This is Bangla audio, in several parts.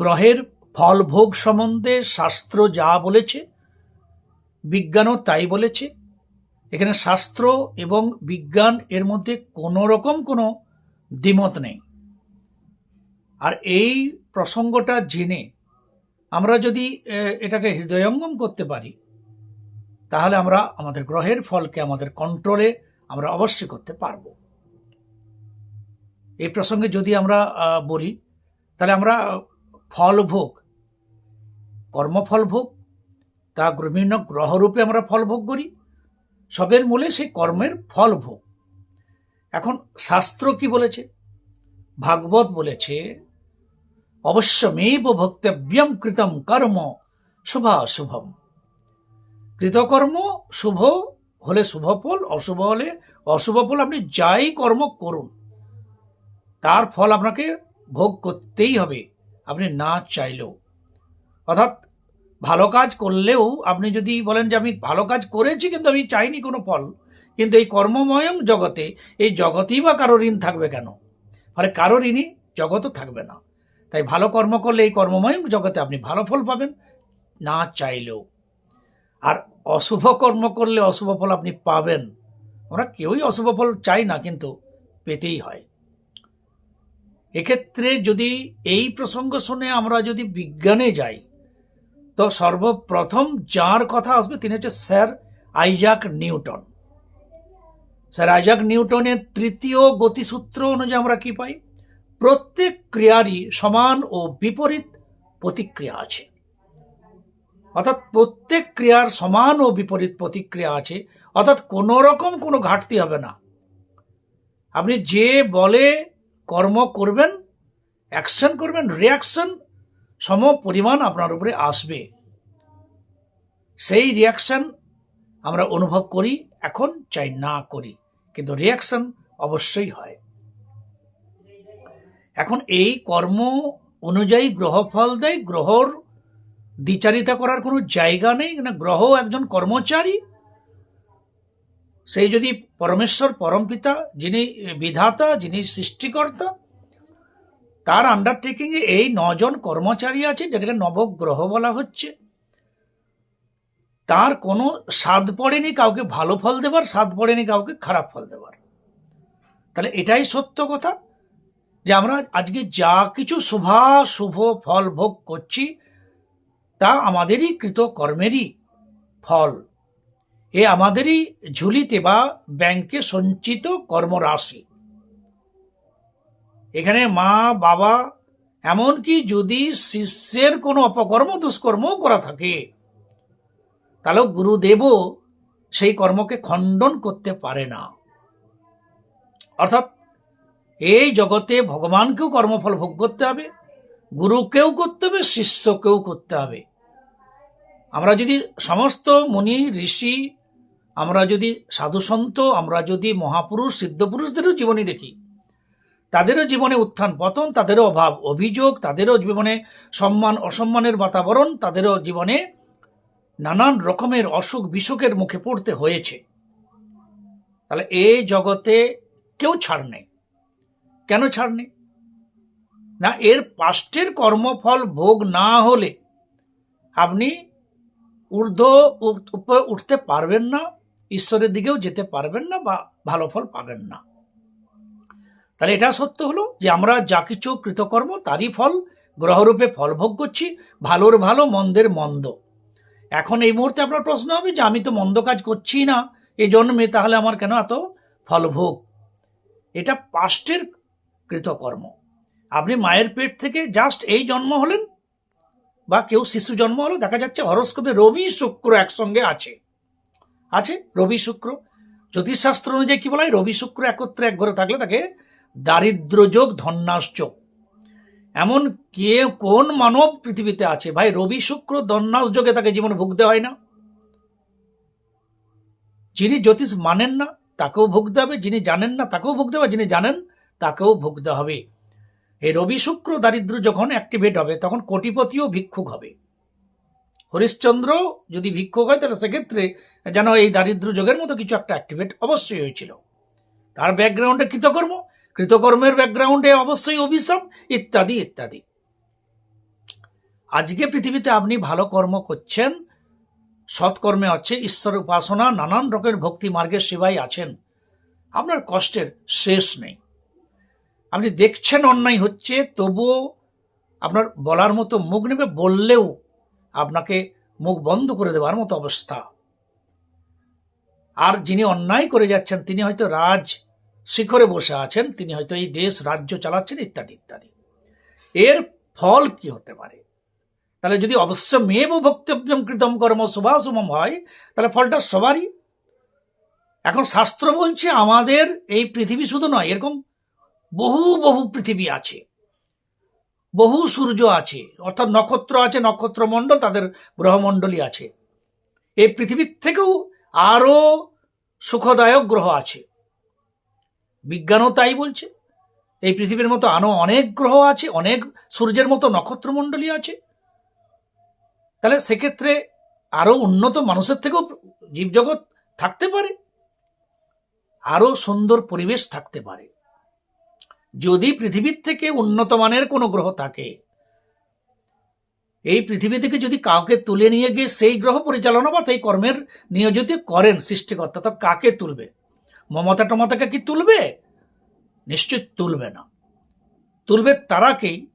গ্রহের ফল ভোগ সম্বন্ধে শাস্ত্র যা বলেছে, বিজ্ঞানও তাই বলেছে। এখানে শাস্ত্র এবং বিজ্ঞান এর মধ্যে কোনো রকম কোনো দ্বিমত নেই। আর এই প্রসঙ্গটা জেনে আমরা যদি এটাকে হৃদয়ঙ্গম করতে পারি, তাহলে আমরা আমাদের গ্রহের ফলকে আমাদের কন্ট্রোলে আমরা অবশ্যই করতে পারব। এই প্রসঙ্গে যদি আমরা বলি, তাহলে আমরা ফল ভোগ কর্মফল ভোগ তা বিভিন্ন গ্রহরূপে আমরা ফল ভোগ করি সবের মূলে সেই কর্মের ফল ভোগ এখন শাস্ত্র কি বলেছে ভাগবত বলেছে অবশ্যমেব ভক্তব্যম কৃতম কর্ম শুভা শুভম কৃতকর্ম শুভ হলে শুভ ফল অশুভ হলে অশুভ ফল আপনি যাই কর্ম করুন, তার ফল আপনাকে ভোগ করতেই হবে। আপনি না চাইলেও। অর্থাৎ ভালো কাজ করলেও আপনি যদি বলেন যে আমি ভালো কাজ করেছি কিন্তু আমি চাইনি কোনো ফল, কিন্তু এই কর্মময়ম জগতে এই জগতেই বা কারও ঋণ থাকবে কেন? ফলে কারও ঋণই জগতও থাকবে না। তাই ভালো কর্ম করলে এই কর্মময় জগতে আপনি ভালো ফল পাবেন, না চাইলেও। আর অশুভ কর্ম করলে অশুভ ফল আপনি পাবেন। আমরা কেউই অশুভ ফল চাই না, কিন্তু পেতেই হয়। এক্ষেত্রে যদি এই প্রসঙ্গ শুনে আমরা যদি বিজ্ঞানে যাই, তো সর্বপ্রথম যার কথা আসবে তিনি হচ্ছে sir Isaac Newton. Sir Isaac নিউটনের তৃতীয় গতিসূত্র অনুযায়ী আমরা কি পাই? প্রত্যেক ক্রিয়ারই সমান ও বিপরীত প্রতিক্রিয়া আছে। অর্থাৎ প্রত্যেক ক্রিয়ার সমান ও বিপরীত প্রতিক্রিয়া আছে, অর্থাৎ কোনো রকম কোনো ঘাটতি হবে না। আপনি যে বলে কর্ম করবেন অ্যাকশন করবেন রিয়াকশন সম পরিমাণ আপনার উপরে আসবে। সেই রিয়াকশন আমরা অনুভব করি, এখন চাই না করি। কিন্তু রিয়াকশন অবশ্যই হয়। এখন এই কর্ম অনুযায়ী গ্রহফল দেয়, গ্রহর দ্বিচারিতা করার কোনো জায়গা নেই। না, গ্রহ একজন কর্মচারী সেই যদি পরমেশ্বর পরমপিতা যিনি বিধাতা, যিনি সৃষ্টিকর্তা, তার আন্ডারটেকিংয়ে এই নজন কর্মচারী আছে, যেটাকে নবগ্রহ বলা হচ্ছে। তার কোনো স্বাদ পড়েনি কাউকে ভালো ফল দেবার, স্বাদ পড়েনি কাউকে খারাপ ফল দেবার। তাহলে এটাই সত্য কথা, যে আমরা আজকে যা কিছু শুভা, শুভ ফল ভোগ করছি, তা আমাদেরই কৃত কর্মেরই ফল। এ আমাদেরই ঝুলিতে বা ব্যাংকে সঞ্চিত কর্মরাশি। এখানে মা, বাবা, এমনকি যদি শিষ্যের কোনো অপকর্ম, দুষ্কর্মও করা থাকে, তাহলে গুরুদেবও সেই কর্মকে খণ্ডন করতে পারে না। অর্থাৎ এই জগতে ভগবানকেও কর্মফল ভোগ করতে হবে, গুরুকেও করতে হবে, শিষ্যকেও করতে হবে। আমরা যদি সমস্ত মুনি, ঋষি আমরা যদি সাধুসন্ত আমরা যদি মহাপুরুষ সিদ্ধপুরুষদেরও জীবনী দেখি, তাদেরও জীবনে উত্থান পতন, তাদেরও অভাব অভিযোগ, তাদেরও জীবনে সম্মান, অসম্মানের বাতাবরণ, তাদেরও জীবনে নানান রকমের অসুখ বিসুখের মুখে পড়তে হয়েছে। তাহলে এ জগতে কেউ ছাড় নেই। কেন ছাড় নেই? না, এর পাষ্টের কর্মফল ভোগ না হলে আপনি ঊর্ধ্ব উঠতে পারবেন না। ঈশ্বরের দিকেও যেতে পারবেন না বা ভালো ফল পাবেন না। তাহলে এটা সত্য হলো যে আমরা যা কিছু কৃতকর্ম, তারই ফল, গ্রহরূপে ফল ভোগ করছি, ভালোর ভালো, মন্দের মন্দ। এখন এই মুহূর্তে আপনার প্রশ্ন হবে যে আমি তো মন্দ কাজ করছি না এই জন্মে তাহলে আমার কেন এত ফলভোগ এটা পাস্টের কৃতকর্ম। আপনি মায়ের পেট থেকে জাস্ট এই জন্ম হলেন বা কেউ শিশু জন্ম হলো, দেখা যাচ্ছে হরস্কোপে রবি শুক্র একসঙ্গে আছে। আছে, রবি শুক্র। জ্যোতিষশাস্ত্র অনুযায়ী কি বলা হয়? রবি শুক্র একত্রে এক ঘরে থাকলে তাকে দারিদ্র যোগ ধন্যাস যোগ। এমন কে কোন মানব পৃথিবীতে আছে? ভাই, রবি শুক্র দন্যাস যোগে তাকে জীবনে ভুগতে হয় না। যিনি জ্যোতিষ মানেন না, তাকেও ভুগতে হবে। যিনি জানেন না, তাকেও ভুগতে হবে। যিনি জানেন, তাকেও ভুগতে হবে। এই রবি শুক্র দারিদ্র যখন অ্যাক্টিভেট হবে, তখন কোটিপতিও ভিক্ষুক হবে। হরিশ্চন্দ্র যদি ভিক্ষুক হয়, তাহলে সেক্ষেত্রে যেন এই দারিদ্র যোগের মতো কিছু একটা অ্যাক্টিভেট অবশ্যই হয়েছিল। তার ব্যাকগ্রাউন্ডে কৃতকর্ম, কৃতকর্মের ব্যাকগ্রাউন্ডে অবশ্যই অভিশাপ, ইত্যাদি ইত্যাদি। আজকে পৃথিবীতে আপনি ভালো কর্ম করছেন, সৎকর্মে আছে, ঈশ্বর উপাসনা, নানান রকমের ভক্তি মার্গের সেবায় আছেন। আপনার কষ্টের শেষ নেই। আপনি দেখছেন অন্যায় হচ্ছে, তবুও আপনার বলার মতো মুখ নেবে, বললেও আপনাকে মুখ বন্ধ করে দেওয়ার মতো অবস্থা। আর যিনি অন্যায় করে যাচ্ছেন, তিনি হয়তো রাজ শিখরে বসে আছেন, তিনি হয়তো এই দেশ রাজ্য চালাচ্ছেন, ইত্যাদি ইত্যাদি। এর ফল কি হতে পারে? তাহলে যদি অবশ্য মেয়েব ভক্তব্যম কৃতম কর্ম শুভাশুভম হয়, তাহলে ফলটা সবারই। এখন শাস্ত্র বলছে, আমাদের এই পৃথিবী শুধু নয়, এরকম বহু বহু পৃথিবী আছে। বহু সূর্য আছে, অর্থাৎ নক্ষত্র আছে, নক্ষত্রমণ্ডল, তাদের গ্রহমণ্ডলী আছে। এই পৃথিবীর থেকেও আরও সুখদায়ক গ্রহ আছে। বিজ্ঞানও তাই বলছে, এই পৃথিবীর মতো আরও অনেক গ্রহ আছে, অনেক সূর্যের মতো নক্ষত্রমণ্ডলী আছে। তাহলে সেক্ষেত্রে আরও উন্নত মানুষের থেকেও জীবজগৎ থাকতে পারে, আরও সুন্দর পরিবেশ থাকতে পারে। যদি পৃথিবীর থেকে উন্নত মানের কোনো গ্রহ থাকে, এই পৃথিবী থেকে যদি কাউকে তুলে নিয়ে গিয়ে সেই গ্রহ পরিচালনা বা সেই কর্মের নিয়োজিত করেন সৃষ্টিকর্তা, তো কাকে তুলবে? মমতা টমতাকে কি তুলবে? নিশ্চয় তুলবে না। তুলবে তারাকেই,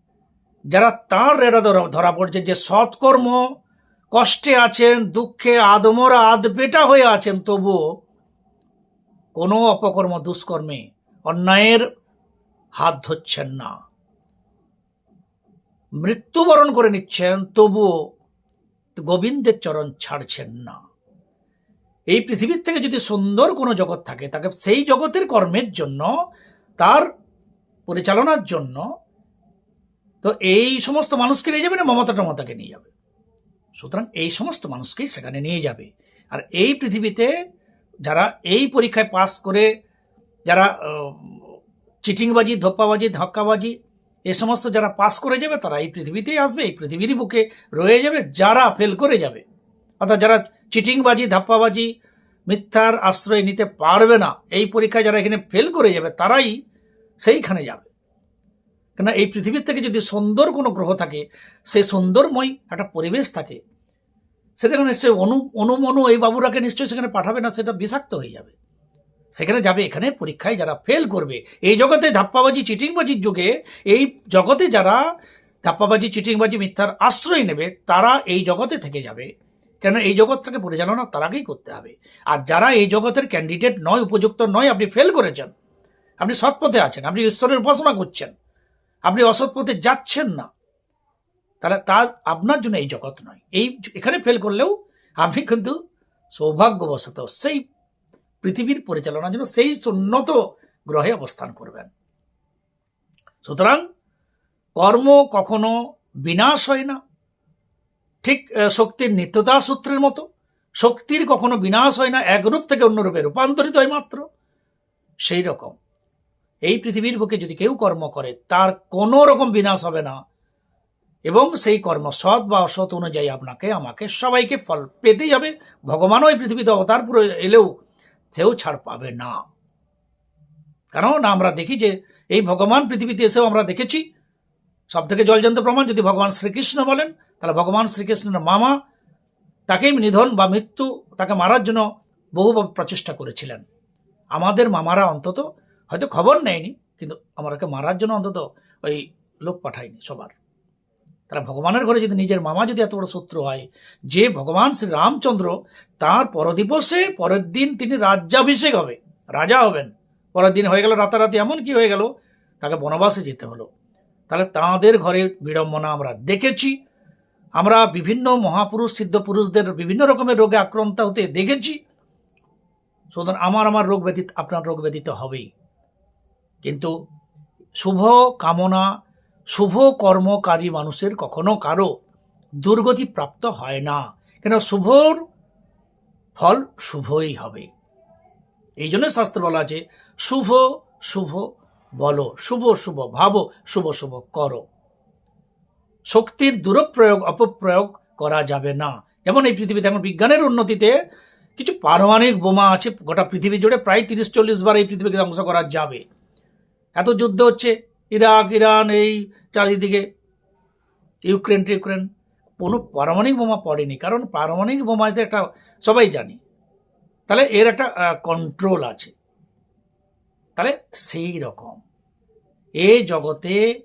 যারা তার রেড়া ধরা ধরা পড়ছে যে সৎকর্ম, কষ্টে আছেন, দুঃখে আদমরা, আদ বেটা হয়ে আছেন, তবুও কোনো অপকর্ম, দুষ্কর্মে, অন্যায়ের হাত ধরছেন না। মৃত্যুবরণ করে নিচ্ছেন, তবুও গোবিন্দের চরণ ছাড়ছেন না। এই পৃথিবীর থেকে যদি সুন্দর কোনো জগৎ থাকে, তাকে সেই জগতের কর্মের জন্য, তার পরিচালনার জন্য, তো এই সমস্ত মানুষকে নিয়ে যাবে না, মমতা টমতাকে নিয়ে যাবে। সুতরাং এই সমস্ত মানুষকেই সেখানে নিয়ে যাবে। আর এই পৃথিবীতে যারা এই পরীক্ষায় পাস করে, যারা চিটিংবাজি, ধোপ্পাবাজি, ধাক্কাবাজি, এ সমস্ত যারা পাস করে যাবে তারা এই পৃথিবীতেই আসবে, এই পৃথিবীরই বুকে রয়ে যাবে, যারা ফেল করে যাবে। অর্থাৎ যারা চিটিংবাজি, ধাপ্পাবাজি, মিথ্যার আশ্রয় নিতে পারবে না, এই পরীক্ষায় যারা এখানে ফেল করে যাবে তারাই সেইখানে যাবে। কেন এই পৃথিবীর থেকে যদি সুন্দর কোনো গ্রহ থাকে সেই সুন্দরময় একটা পরিবেশ থাকে, সেখানে নিশ্চয়ই অনু, অনুমনু এই বাবুরাকে নিশ্চয়ই সেখানে পাঠাবে না, সেটা বিষাক্ত হয়ে যাবে। সেখানে যাবে, এখানে পরীক্ষায় যারা ফেল করবে। এই জগতে ধাপ্পাবাজি, চিটিংবাজির যুগে এই জগতে যারা ধাপ্পাবাজি, চিটিংবাজি, মিথ্যার আশ্রয় নেবে, তারা এই জগতে থেকে যাবে। কেন এই জগৎটাকে পরিচালনা তারাকেই করতে হবে। আর যারা এই জগতের ক্যান্ডিডেট নয়, উপযুক্ত নয়, আপনি ফেল করেছেন, আপনি সৎ পথে আছেন, আপনি ঈশ্বরের উপাসনা করছেন, আপনি অসৎ পথে যাচ্ছেন না তাহলে তার, আপনার জন্য এই জগৎ নয়। এই এখানে ফেল করলেও আপনি কিন্তু সৌভাগ্যবশত সেই পৃথিবীর পরিচালনার জন্য সেই উন্নত গ্রহে অবস্থান করবেন। সুতরাং কর্ম কখনো বিনাশ হয় না। ঠিক শক্তির নিত্যতা সূত্রের মতো। শক্তির কখনো বিনাশ হয় না, এক রূপ থেকে অন্য রূপে রূপান্তরিত হয় মাত্র। সেই রকম। এই পৃথিবীর বুকে যদি কেউ কর্ম করে, তার কোনো রকম বিনাশ হবে না। এবং সেই কর্ম সৎ বা অসৎ অনুযায়ী আপনাকে, আমাকে সবাইকে ফল পেতেই হবে। ভগবানও এই পৃথিবীতে অবতার পুরো এলেও সেও ছাড় পাবে না। কারণ আমরা দেখি যে এই ভগবান পৃথিবীতে এসেও আমরা দেখেছি সব থেকে জলজন্ত প্রমাণ, যদি ভগবান শ্রীকৃষ্ণ বলেন, তাহলে ভগবান শ্রীকৃষ্ণের মামা তাকেই নিধন বা মৃত্যু তাকে মারার জন্য বহু প্রচেষ্টা করেছিলেন। আমাদের মামারা অন্তত, হয়তো খবর নেয়নি, কিন্তু আমাকে মারার জন্য অন্তত ওই লোক পাঠায়নি সবার। তারা ভগবানের ঘরে যদি নিজের মামা যদি এত বড় শত্রু হয়, যে ভগবান শ্রী রামচন্দ্র তার পরদিবসে পরের দিন তিনি রাজ্যাভিষেক হবে রাজা হবেন। পরের দিন হয়ে গেল, রাতারাতি এমন কি হয়ে গেল, তাকে বনবাসে যেতে হলো। তাহলে তাঁদের ঘরে বিড়ম্বনা আমরা দেখেছি। আমরা বিভিন্ন মহাপুরুষ সিদ্ধ পুরুষদের বিভিন্ন রকমের রোগে আক্রান্ত হতে দেখেছি। সুতরাং আমার আমার রোগ ব্যতীত আপনার রোগ ব্যতীত হবেই। কিন্তু শুভ কামনা শুভ কর্মকারী মানুষের কখনো কারও দুর্গতি প্রাপ্ত হয় না। কেন শুভর ফল শুভই হবে। এই জন্য শাস্ত্র বলা আছে, শুভ শুভ বলো, শুভ শুভ ভাবো, শুভ শুভ করো। শক্তির দুরপ্রয়োগ, অপপ্রয়োগ করা যাবে না। যেমন এই পৃথিবীতে এখন বিজ্ঞানের উন্নতিতে কিছু পারমাণবিক বোমা আছে, গোটা পৃথিবী জুড়ে প্রায় তিরিশ, চল্লিশ বার এই পৃথিবীকে ধ্বংস করা যাবে। এত যুদ্ধ হচ্ছে ইরাক, ইরান, এই চারিদিকে, ইউক্রেন, টিউক্রেন, কোনো পারমাণবিক বোমা পড়েনি। কারণ পারমাণবিক বোমাতে একটা, সবাই জানি। তাহলে এর একটা কন্ট্রোল আছে। তাহলে সেই রকম। এ জগতে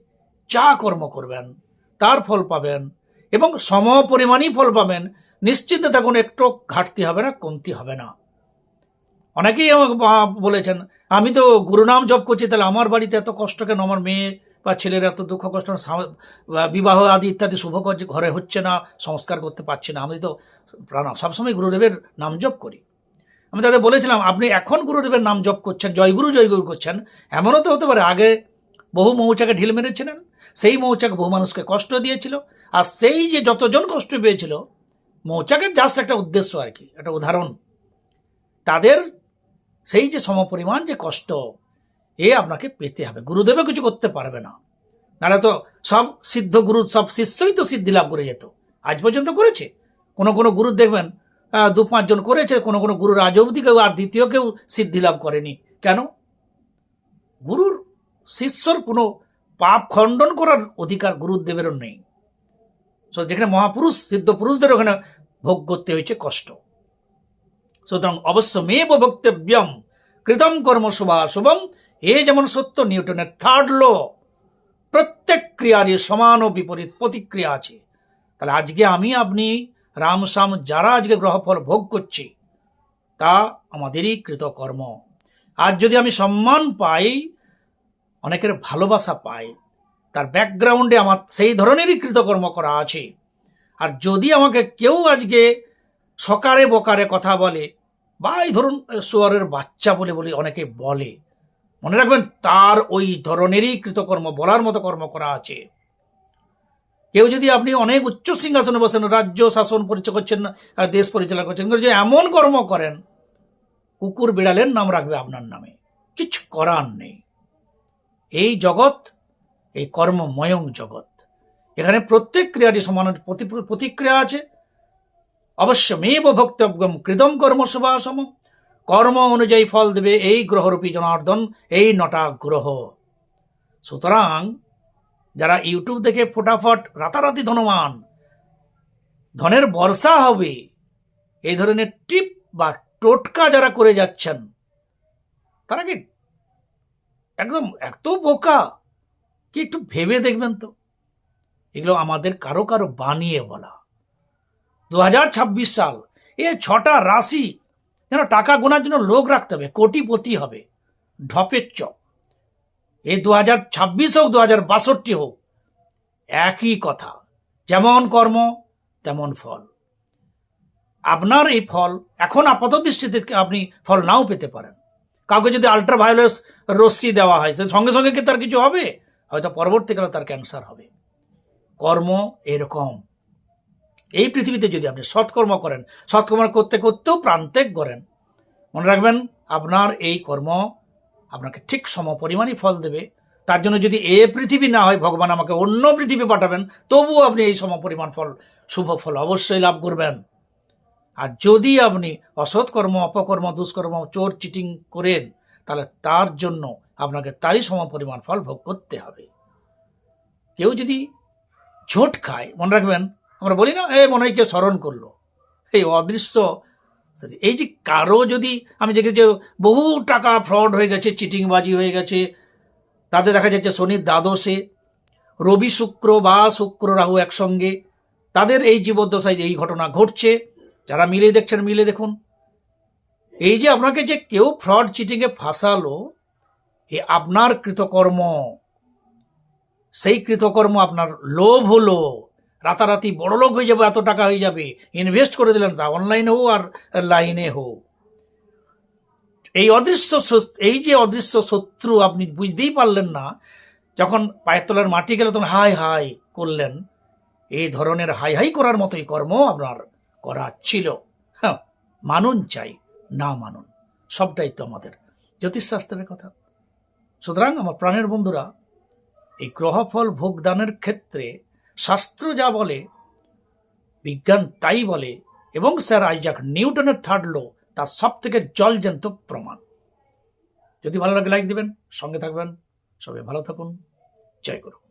যা কর্ম করবেন, তার ফল পাবেন এবং সম পরিমাণই ফল পাবেন। নিশ্চিন্তে থাকুন, একটু ঘাটতি হবে না, কমতি হবে না। অনেকেই আমাকে বলেছেন আমি তো গুরুনাম জপ করছি, তাহলে আমার বাড়িতে এত কষ্ট কেন? আমার মেয়ে বা ছেলের এত দুঃখ কষ্ট বিবাহ আদি ইত্যাদি শুভ কাজ ঘরে হচ্ছে না, সংস্কার করতে পারছি না। আমি তো প্রাণ, সবসময় গুরুদেবের নাম জপ করি। আমি তাদের বলেছিলাম, আপনি এখন গুরুদেবের নাম জপ করছেন জয়গুরু জয়গুরু করছেন, এমনও তো হতে পারে, আগে বহু মৌচাকে ঢিল মেরেছিলেন, সেই মৌচাক বহু মানুষকে কষ্ট দিয়েছিল, আর সেই যে যতজন কষ্ট পেয়েছিল, মৌচাকের জাস্ট একটা উদ্দেশ্য আর কি, একটা উদাহরণ। তাদের সেই যে সমপরিমাণ যে কষ্ট, এ আপনাকে পেতে হবে। গুরুদেবে কিছু করতে পারবে না। নাহলে তো সব সিদ্ধ গুরু, সব শিষ্যই তো সিদ্ধি লাভ করে যেত। আজ পর্যন্ত করেছে। কোনো কোনো গুরু দেখবেন দু পাঁচজন করেছে, কোনো কোনো গুরুর আজ অবধি কেউ আর দ্বিতীয় কেউ সিদ্ধি লাভ করেনি। কেন? গুরুর, শিষ্যর কোনো পাপ খণ্ডন করার অধিকার গুরুদেবেরও নেই। যেখানে মহাপুরুষ, সিদ্ধ পুরুষদের ওখানে ভোগ করতে হয়েছে কষ্ট। সুতরাং অবশ্যমেব বক্তব্যম, কৃতম কর্ম শুভা শুভম, এ যেমন সত্য, নিউটনের থার্ড ল প্রত্যেক ক্রিয়ারই সমান ও বিপরীত প্রতিক্রিয়া আছে। তাহলে আজকে আমি, আপনি রামশ্যাম যারা আজকে গ্রহফল ভোগ করছি, তা আমাদেরই কৃতকর্ম। আজ যদি আমি সম্মান পাই, অনেকের ভালোবাসা পাই, তার ব্যাকগ্রাউন্ডে আমার সেই ধরনেরই কৃতকর্ম করা আছে। আর যদি আমাকে কেউ আজকে সকারে বকারে কথা বলে বা এই ধরুন সোয়ারের বাচ্চা বলে বলে অনেকে বলে। মনে রাখবেন, তার ওই ধরনেরই কৃতকর্ম, বলার মতো কর্ম করা আছে। কেউ যদি আপনি অনেক উচ্চ সিংহাসনে বসেন, রাজ্য শাসন পরিচয় করছেন দেশ পরিচালনা করছেন যে এমন কর্ম করেন, কুকুর বিড়ালের নাম রাখবে আপনার নামে। কিছু করার নেই। এই জগৎ, এই কর্মময়ং জগৎ। এখানে প্রত্যেক ক্রিয়ারই সমান, প্রতি- প্রতিক্রিয়া আছে। অবশ্যমেব ভক্তব্যম কৃতম কর্ম শুভাসম কর্ম অনুযায়ী ফল দেবে এই গ্রহরূপী জনার্দন, এই নটা গ্রহ। সুতরাং যারা ইউটিউব দেখে ফোটাফট রাতারাতি ধনবান, ধনের বর্ষা হবে, এই ধরনের টিপ বা টোটকা যারা করে যাচ্ছেন, তারা কি একদম এত বোকা কি একটু ভেবে দেখবেন তো? এগুলো আমাদের কারও কারও বানিয়ে বলা। দু হাজার ছাব্বিশ সাল। এ ছটা রাশি যেন টাকা গোনার জন্য লোক রাখতে হবে, কোটিপতি হবে, ঢপের চপ। এই দু হাজার ছাব্বিশ হোক, দু হাজার বাষট্টি হোক, একই কথা, যেমন কর্ম, তেমন ফল। আপনার এই ফল, এখন আপাত দৃষ্টিতে আপনি ফল নাও পেতে পারেন। কাউকে যদি আল্ট্রা ভায়োলেস রশ্মি দেওয়া হয় সঙ্গে সঙ্গে কি তার কিছু হবে? হয়তো পরবর্তীকালে তার ক্যান্সার হবে। কর্ম এরকম। এই পৃথিবীতে যদি আপনি সৎকর্ম করেন, সৎকর্ম করতে করতেও প্রান্তেক করেন মনে রাখবেন আপনার এই কর্ম আপনাকে ঠিক সম পরিমাণই ফল দেবে। তার জন্য যদি এ পৃথিবী না হয়, ভগবান আমাকে অন্য পৃথিবী পাঠাবেন, তবুও আপনি এই সম পরিমাণ ফল, শুভ ফল অবশ্যই লাভ করবেন। আর যদি আপনি অসৎকর্ম, অপকর্ম, দুষ্কর্ম, চোর, চিটিং করেন, তাহলে তার জন্য আপনাকে তারই সম পরিমাণ ফল ভোগ করতে হবে। কেউ যদি ঝোট খায়, মনে রাখবেন আমরা বলি না, এ মনে হয় কেউ স্মরণ করল। এই অদৃশ্য এই যে কারও যদি, আমি দেখেছি বহু টাকা ফ্রড হয়ে গেছে, চিটিংবাজি হয়ে গেছে, তাদের দেখা যাচ্ছে শনির দ্বাদশে, রবি শুক্র বা শুক্র রাহু একসঙ্গে, তাদের এই জীবদ্দশায় এই ঘটনা ঘটছে। যারা মিলে দেখছেন মিলে দেখুন। এই যে আপনাকে যে কেউ ফ্রড চিটিংয়ে ফাঁসালো, এ আপনার কৃতকর্ম, সেই কৃতকর্ম আপনার লোভ হলো। রাতারাতি বড় লোক হয়ে যাবে, এত টাকা হয়ে যাবে। ইনভেস্ট করে দিলেন তা অনলাইনে হোক আর লাইনে হোক। এই অদৃশ্য এই যে অদৃশ্য শত্রু, আপনি বুঝতেই পারলেন না, যখন পায়ের তলার মাটি গেলে তখন হাই হাই করলেন এই ধরনের হাই হাই করার মতোই কর্ম আপনার করা ছিল। হ্যাঁ মানুন চাই, না মানুন, সবটাই তো আমাদের। জ্যোতিষশাস্ত্রের কথা। সুতরাং আমার প্রাণের বন্ধুরা, এই গ্রহফল ভোগদানের ক্ষেত্রে শাস্ত্র যা বলে, বিজ্ঞান তাই বলে, এবং স্যার আইজাক নিউটনের থার্ড লো তার সব থেকে জলজ্যান্ত প্রমাণ। যদি ভালো লাগে লাইক দিবেন, সঙ্গে থাকবেন। সবাই ভালো থাকুন। জয় গুরু।